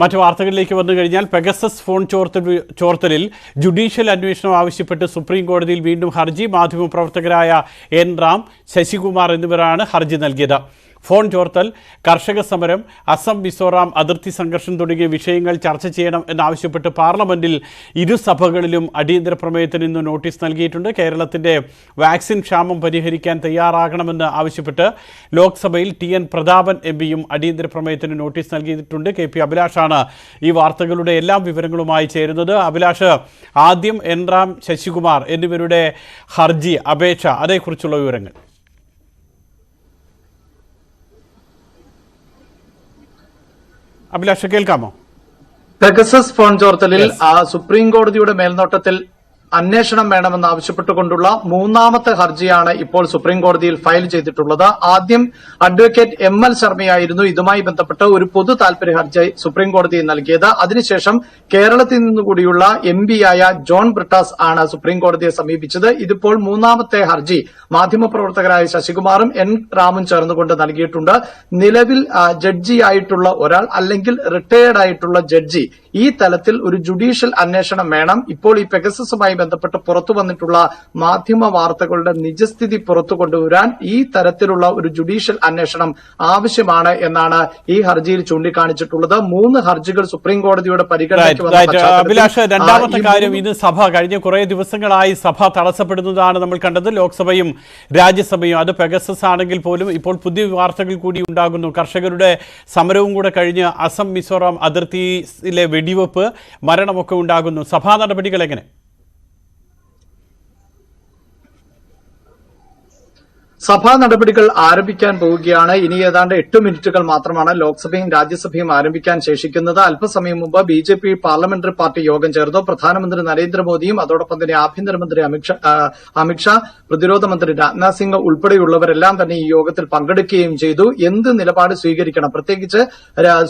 മറ്റു വാർത്തകളിലേക്ക് വന്നു കഴിഞ്ഞാൽ പെഗസസ് ഫോൺ ചോർത്തൽ ചോർത്തലിൽ ജുഡീഷ്യൽ അന്വേഷണം ആവശ്യപ്പെട്ട് സുപ്രീം കോടതിയിൽ വീണ്ടും ഹർജി. മാധ്യമപ്രവർത്തകരായ എൻ റാം ശശികുമാർ എന്നിവരാണ് ഹർജി നൽകിയത്. ഫോൺ ചോർത്തൽ കർഷക സമരം അസം മിസോറാം അതിർത്തി സംഘർഷം തുടങ്ങിയ വിഷയങ്ങൾ ചർച്ച ചെയ്യണം എന്നാവശ്യപ്പെട്ട് പാർലമെന്റിൽ ഇരു സഭകളിലും അടിയന്തര പ്രമേയത്തിന് ഇന്ന് നോട്ടീസ് നൽകിയിട്ടുണ്ട്. കേരളത്തിന്റെ വാക്സിൻ ക്ഷാമം പരിഹരിക്കാൻ തയ്യാറാകണമെന്ന് ആവശ്യപ്പെട്ട് ലോക്സഭയിൽ ടി എൻ പ്രതാപൻ എം പിയും അടിയന്തര പ്രമേയത്തിന് നോട്ടീസ് നൽകിയിട്ടുണ്ട്. കെ പി അഭിലാഷാണ് ഈ വാർത്തകളുടെ എല്ലാ വിവരങ്ങളുമായി ചേരുന്നത്. അഭിലാഷ് ആദ്യം എൻ റാം ശശികുമാർ എന്നിവരുടെ ഹർജി അപേക്ഷ അതേക്കുറിച്ചുള്ള വിവരങ്ങൾ. അഭിലാഷ് കേൾക്കാമോ? പെഗസസ് ഫോൺ ചോർത്തലിൽ ആ സുപ്രീം കോടതിയുടെ മേൽനോട്ടത്തിൽ അന്വേഷണം വേണമെന്ന് ആവശ്യപ്പെട്ടുകൊണ്ടുള്ള മൂന്നാമത്തെ ഹർജിയാണ് ഇപ്പോൾ സുപ്രീം കോടതിയിൽ ഫയൽ ചെയ്തിട്ടുള്ളത്. ആദ്യം അഡ്വക്കേറ്റ് എം എൽ ശർമ്മയായിരുന്നു ഇതുമായി ബന്ധപ്പെട്ട് ഒരു പൊതു താൽപര്യ ഹർജി സുപ്രീം കോടതിയിൽ നൽകിയത്. അതിനുശേഷം കേരളത്തിൽ നിന്നുകൂടിയുള്ള എം പിയായ ജോൺ ബ്രിട്ടാസ് ആണ് സുപ്രീം കോടതിയെ സമീപിച്ചത്. ഇതിപ്പോൾ മൂന്നാമത്തെ ഹർജി മാധ്യമപ്രവർത്തകരായ ശശികുമാറും എൻ റാമും ചേർന്നുകൊണ്ട് നൽകിയിട്ടുണ്ട്. നിലവിൽ ജഡ്ജിയായിട്ടുള്ള ഒരാൾ അല്ലെങ്കിൽ റിട്ടയേർഡ് ആയിട്ടുള്ള ജഡ്ജി ഈ തലത്തിൽ ഒരു ജുഡീഷ്യൽ അന്വേഷണം വേണം. ഇപ്പോൾ ഈ പെഗസസുമായി ബന്ധപ്പെട്ട് പുറത്തു വന്നിട്ടുള്ള മാധ്യമ വാർത്തകളുടെ നിജസ്ഥിതി പുറത്തു കൊണ്ടുവരാൻ ഈ തരത്തിലുള്ള ഒരു ജുഡീഷ്യൽ അന്വേഷണം ആവശ്യമാണ് എന്നാണ് ഈ ഹർജിയിൽ ചൂണ്ടിക്കാണിച്ചിട്ടുള്ളത്. മൂന്ന് ഹർജികൾ സുപ്രീം കോടതിയുടെ പരിഗണനയ്ക്ക് അഭിലാഷ് രണ്ടാമത്തെ കാര്യം ഇന്ന് സഭ കഴിഞ്ഞ കുറേ ദിവസങ്ങളായി സഭ തടസ്സപ്പെടുന്നതാണ് നമ്മൾ കണ്ടത്. ലോക്സഭയും രാജ്യസഭയും അത് പെഗസസ് ആണെങ്കിൽ പോലും ഇപ്പോൾ പുതിയ വാർത്തകൾ കൂടി ഉണ്ടാകുന്നു. കർഷകരുടെ സമരവും കൂടെ കഴിഞ്ഞ് അസം മിസോറാം അതിർത്തിയിലെ വെടിവെപ്പ് മരണമൊക്കെ ഉണ്ടാകുന്നു. സഭാ നടപടികൾ എങ്ങനെ? സഭാ നടപടികൾ ആരംഭിക്കാൻ പോവുകയാണ്. ഇനി ഏതാണ്ട് എട്ട് മിനിറ്റുകൾ മാത്രമാണ് ലോക്സഭയും രാജ്യസഭയും ആരംഭിക്കാൻ ശേഷിക്കുന്നത്. അല്പസമയം മുമ്പ് B J P parliamentary party യോഗം ചേർന്നു. പ്രധാനമന്ത്രി നരേന്ദ്രമോദിയും അതോടൊപ്പം തന്നെ ആഭ്യന്തരമന്ത്രി അമിത്ഷാ പ്രതിരോധ മന്ത്രി രാജ്നാഥ് സിംഗ് ഉൾപ്പെടെയുള്ളവരെല്ലാം തന്നെ ഈ യോഗത്തിൽ പങ്കെടുക്കുകയും ചെയ്തു. എന്ത് നിലപാട് സ്വീകരിക്കണം? പ്രത്യേകിച്ച്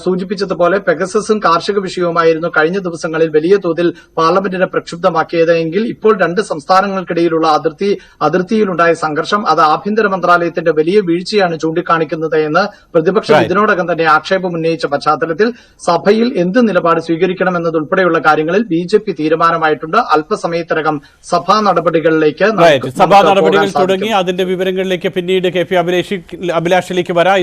സൂചിപ്പിച്ചതുപോലെ പെഗസസും കാർഷിക വിഷയവുമായിരുന്നു കഴിഞ്ഞ ദിവസങ്ങളിൽ വലിയ തോതിൽ പാർലമെന്റിനെ പ്രക്ഷുബ്ധമാക്കിയതെങ്കിൽ ഇപ്പോൾ രണ്ട് സംസ്ഥാനങ്ങൾക്കിടയിലുള്ള അതിർത്തി അതിർത്തിയിലുണ്ടായ സംഘർഷം അത് ആഭ്യന്തര മന്ത്രാലയത്തിന്റെ വലിയ വീഴ്ചയാണ് ചൂണ്ടിക്കാണിക്കുന്നത് എന്ന് പ്രതിപക്ഷം ഇതിനോടകം തന്നെ ആക്ഷേപം ഉന്നയിച്ച പശ്ചാത്തലത്തിൽ സഭയിൽ എന്ത് നിലപാട് സ്വീകരിക്കണം എന്നതുൾപ്പെടെയുള്ള കാര്യങ്ങളിൽ ബി ജെ പി തീരുമാനമായിട്ടുണ്ട്. അല്പസമയത്തിനകം സഭാ നടപടികളിലേക്ക് സഭാ നടപടികൾ തുടങ്ങി അതിന്റെ വിവരങ്ങളിലേക്ക് പിന്നീട് കെ പി അഭിലാഷിലേക്ക് വരാം.